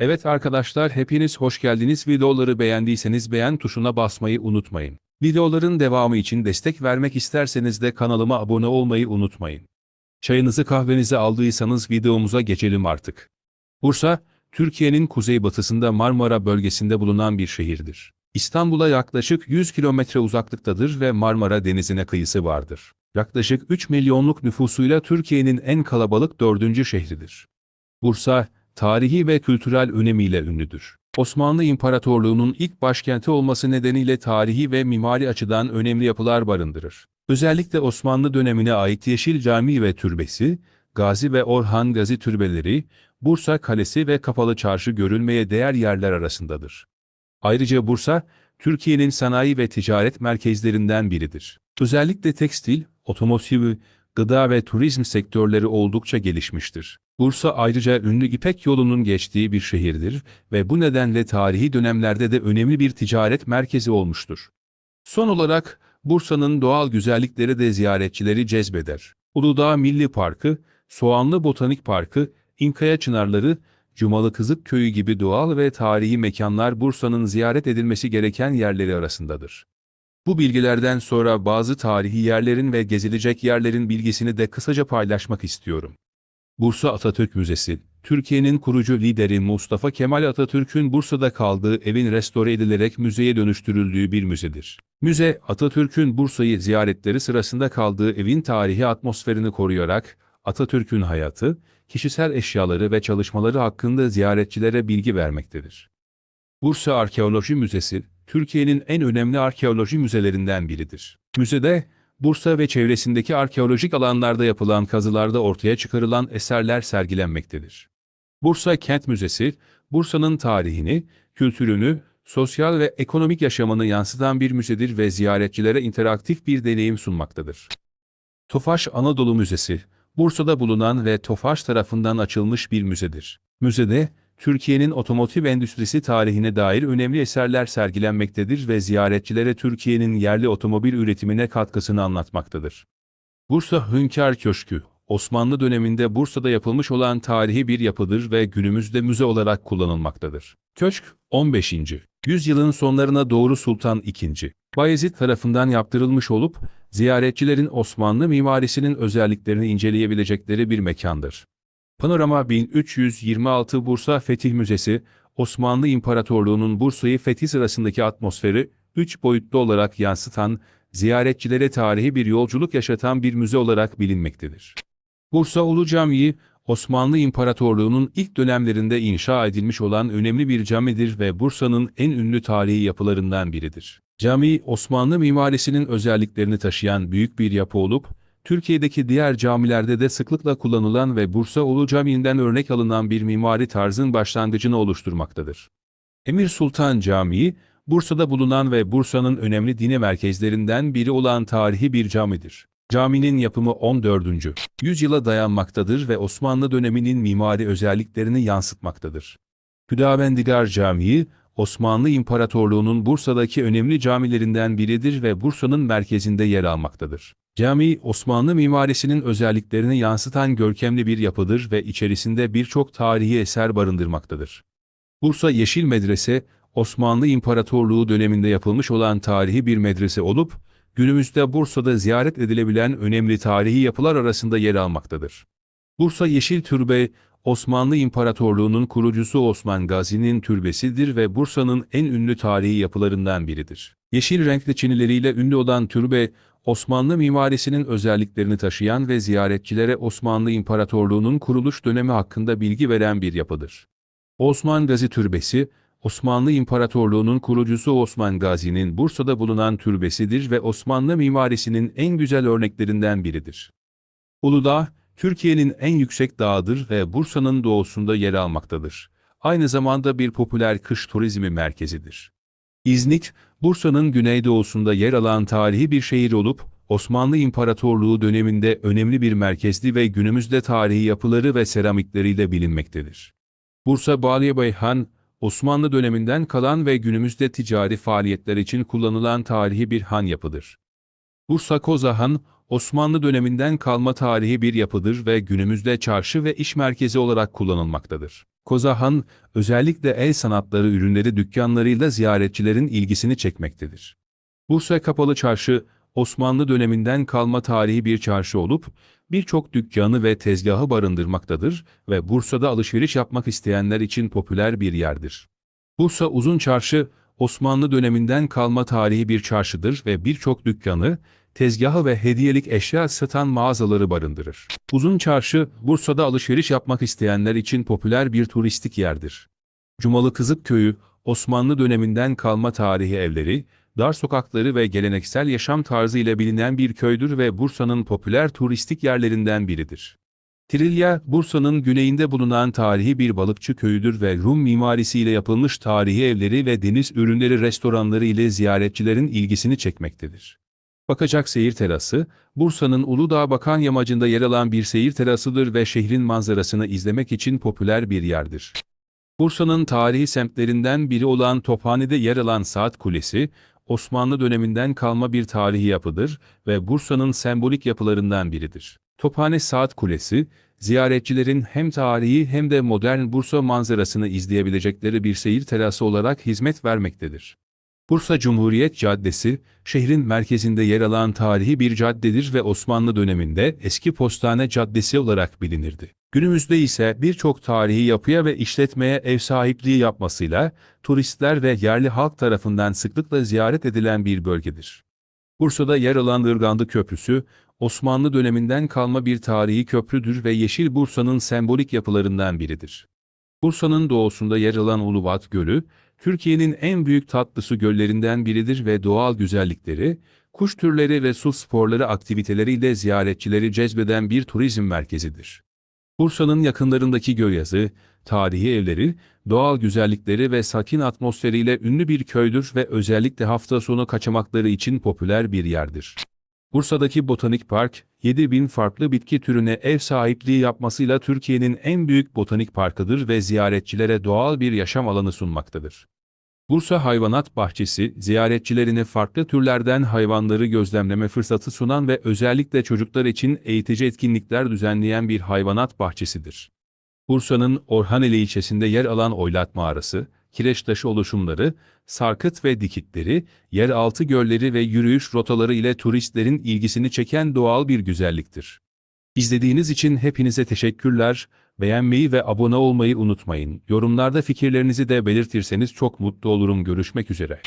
Evet arkadaşlar hepiniz hoş geldiniz. Videoları beğendiyseniz beğen tuşuna basmayı unutmayın. Videoların devamı için destek vermek isterseniz de kanalıma abone olmayı unutmayın. Çayınızı kahvenizi aldıysanız videomuza geçelim artık. Bursa, Türkiye'nin kuzeybatısında Marmara bölgesinde bulunan bir şehirdir. İstanbul'a yaklaşık 100 kilometre uzaklıktadır ve Marmara Denizi'ne kıyısı vardır. Yaklaşık 3 milyonluk nüfusuyla Türkiye'nin en kalabalık dördüncü şehridir. Bursa, tarihi ve kültürel önemiyle ünlüdür. Osmanlı İmparatorluğu'nun ilk başkenti olması nedeniyle tarihi ve mimari açıdan önemli yapılar barındırır. Özellikle Osmanlı dönemine ait Yeşil Cami ve Türbesi, Gazi ve Orhan Gazi türbeleri, Bursa Kalesi ve Kapalı Çarşı görülmeye değer yerler arasındadır. Ayrıca Bursa, Türkiye'nin sanayi ve ticaret merkezlerinden biridir. Özellikle tekstil, otomotiv, gıda ve turizm sektörleri oldukça gelişmiştir. Bursa ayrıca ünlü İpek yolunun geçtiği bir şehirdir ve bu nedenle tarihi dönemlerde de önemli bir ticaret merkezi olmuştur. Son olarak Bursa'nın doğal güzellikleri de ziyaretçileri cezbeder. Uludağ Milli Parkı, Soğanlı Botanik Parkı, İnkaya Çınarları, Cumalı Kızık Köyü gibi doğal ve tarihi mekanlar Bursa'nın ziyaret edilmesi gereken yerleri arasındadır. Bu bilgilerden sonra bazı tarihi yerlerin ve gezilecek yerlerin bilgisini de kısaca paylaşmak istiyorum. Bursa Atatürk Müzesi, Türkiye'nin kurucu lideri Mustafa Kemal Atatürk'ün Bursa'da kaldığı evin restore edilerek müzeye dönüştürüldüğü bir müzedir. Müze, Atatürk'ün Bursa'yı ziyaretleri sırasında kaldığı evin tarihi atmosferini koruyarak, Atatürk'ün hayatı, kişisel eşyaları ve çalışmaları hakkında ziyaretçilere bilgi vermektedir. Bursa Arkeoloji Müzesi, Türkiye'nin en önemli arkeoloji müzelerinden biridir. Müzede, Bursa ve çevresindeki arkeolojik alanlarda yapılan kazılarda ortaya çıkarılan eserler sergilenmektedir. Bursa Kent Müzesi, Bursa'nın tarihini, kültürünü, sosyal ve ekonomik yaşamını yansıtan bir müzedir ve ziyaretçilere interaktif bir deneyim sunmaktadır. Tofaş Anadolu Müzesi, Bursa'da bulunan ve Tofaş tarafından açılmış bir müzedir. Müzede, Türkiye'nin otomotiv endüstrisi tarihine dair önemli eserler sergilenmektedir ve ziyaretçilere Türkiye'nin yerli otomobil üretimine katkısını anlatmaktadır. Bursa Hünkar Köşkü, Osmanlı döneminde Bursa'da yapılmış olan tarihi bir yapıdır ve günümüzde müze olarak kullanılmaktadır. Köşk, 15. yüzyılın sonlarına doğru Sultan II. Bayezid tarafından yaptırılmış olup, ziyaretçilerin Osmanlı mimarisinin özelliklerini inceleyebilecekleri bir mekandır. Panorama 1326 Bursa Fetih Müzesi, Osmanlı İmparatorluğu'nun Bursa'yı fethi sırasındaki atmosferi, üç boyutlu olarak yansıtan, ziyaretçilere tarihi bir yolculuk yaşatan bir müze olarak bilinmektedir. Bursa Ulu Camii, Osmanlı İmparatorluğu'nun ilk dönemlerinde inşa edilmiş olan önemli bir camidir ve Bursa'nın en ünlü tarihi yapılarından biridir. Cami, Osmanlı mimarisinin özelliklerini taşıyan büyük bir yapı olup, Türkiye'deki diğer camilerde de sıklıkla kullanılan ve Bursa Ulu Camii'nden örnek alınan bir mimari tarzın başlangıcını oluşturmaktadır. Emir Sultan Camii, Bursa'da bulunan ve Bursa'nın önemli dini merkezlerinden biri olan tarihi bir camidir. Caminin yapımı 14. yüzyıla dayanmaktadır ve Osmanlı döneminin mimari özelliklerini yansıtmaktadır. Hüdavendigar Camii, Osmanlı İmparatorluğu'nun Bursa'daki önemli camilerinden biridir ve Bursa'nın merkezinde yer almaktadır. Cami, Osmanlı mimarisinin özelliklerini yansıtan görkemli bir yapıdır ve içerisinde birçok tarihi eser barındırmaktadır. Bursa Yeşil Medrese, Osmanlı İmparatorluğu döneminde yapılmış olan tarihi bir medrese olup, günümüzde Bursa'da ziyaret edilebilen önemli tarihi yapılar arasında yer almaktadır. Bursa Yeşil Türbe, Osmanlı İmparatorluğu'nun kurucusu Osman Gazi'nin türbesidir ve Bursa'nın en ünlü tarihi yapılarından biridir. Yeşil renkli çinileriyle ünlü olan türbe, Osmanlı mimarisinin özelliklerini taşıyan ve ziyaretçilere Osmanlı İmparatorluğu'nun kuruluş dönemi hakkında bilgi veren bir yapıdır. Osman Gazi Türbesi, Osmanlı İmparatorluğu'nun kurucusu Osman Gazi'nin Bursa'da bulunan türbesidir ve Osmanlı mimarisinin en güzel örneklerinden biridir. Uludağ, Türkiye'nin en yüksek dağıdır ve Bursa'nın doğusunda yer almaktadır. Aynı zamanda bir popüler kış turizmi merkezidir. İznik, Bursa'nın güneydoğusunda yer alan tarihi bir şehir olup, Osmanlı İmparatorluğu döneminde önemli bir merkezdi ve günümüzde tarihi yapıları ve seramikleriyle bilinmektedir. Bursa Balyabayhan, Osmanlı döneminden kalan ve günümüzde ticari faaliyetler için kullanılan tarihi bir han yapıdır. Bursa Kozahan, Osmanlı döneminden kalma tarihi bir yapıdır ve günümüzde çarşı ve iş merkezi olarak kullanılmaktadır. Kozahan, özellikle el sanatları ürünleri dükkanlarıyla ziyaretçilerin ilgisini çekmektedir. Bursa Kapalı Çarşı, Osmanlı döneminden kalma tarihi bir çarşı olup, birçok dükkanı ve tezgahı barındırmaktadır ve Bursa'da alışveriş yapmak isteyenler için popüler bir yerdir. Bursa Uzun Çarşı, Osmanlı döneminden kalma tarihi bir çarşıdır ve birçok dükkanı, tezgahı ve hediyelik eşya satan mağazaları barındırır. Uzun Çarşı, Bursa'da alışveriş yapmak isteyenler için popüler bir turistik yerdir. Cumalı Kızık Köyü, Osmanlı döneminden kalma tarihi evleri, dar sokakları ve geleneksel yaşam tarzı ile bilinen bir köydür ve Bursa'nın popüler turistik yerlerinden biridir. Trilya, Bursa'nın güneyinde bulunan tarihi bir balıkçı köyüdür ve Rum mimarisiyle yapılmış tarihi evleri ve deniz ürünleri restoranları ile ziyaretçilerin ilgisini çekmektedir. Bakacak Seyir Terası, Bursa'nın Uludağ Bakan Yamacı'nda yer alan bir seyir terasıdır ve şehrin manzarasını izlemek için popüler bir yerdir. Bursa'nın tarihi semtlerinden biri olan Tophane'de yer alan Saat Kulesi, Osmanlı döneminden kalma bir tarihi yapıdır ve Bursa'nın sembolik yapılarından biridir. Tophane Saat Kulesi, ziyaretçilerin hem tarihi hem de modern Bursa manzarasını izleyebilecekleri bir seyir terası olarak hizmet vermektedir. Bursa Cumhuriyet Caddesi, şehrin merkezinde yer alan tarihi bir caddedir ve Osmanlı döneminde eski postane caddesi olarak bilinirdi. Günümüzde ise birçok tarihi yapıya ve işletmeye ev sahipliği yapmasıyla turistler ve yerli halk tarafından sıklıkla ziyaret edilen bir bölgedir. Bursa'da yer alan Irgandı Köprüsü, Osmanlı döneminden kalma bir tarihi köprüdür ve Yeşil Bursa'nın sembolik yapılarından biridir. Bursa'nın doğusunda yer alan Ulubat Gölü, Türkiye'nin en büyük tatlı su göllerinden biridir ve doğal güzellikleri, kuş türleri ve su sporları aktiviteleriyle ziyaretçileri cezbeden bir turizm merkezidir. Bursa'nın yakınlarındaki Gölyazı, tarihi evleri, doğal güzellikleri ve sakin atmosferiyle ünlü bir köydür ve özellikle hafta sonu kaçamakları için popüler bir yerdir. Bursa'daki Botanik Park, 7000 farklı bitki türüne ev sahipliği yapmasıyla Türkiye'nin en büyük botanik parkıdır ve ziyaretçilere doğal bir yaşam alanı sunmaktadır. Bursa Hayvanat Bahçesi, ziyaretçilerine farklı türlerden hayvanları gözlemleme fırsatı sunan ve özellikle çocuklar için eğitici etkinlikler düzenleyen bir hayvanat bahçesidir. Bursa'nın Orhaneli ilçesinde yer alan Oylat Mağarası, kireç taşı oluşumları, sarkıt ve dikitleri, yeraltı gölleri ve yürüyüş rotaları ile turistlerin ilgisini çeken doğal bir güzelliktir. İzlediğiniz için hepinize teşekkürler, beğenmeyi ve abone olmayı unutmayın. Yorumlarda fikirlerinizi de belirtirseniz çok mutlu olurum. Görüşmek üzere.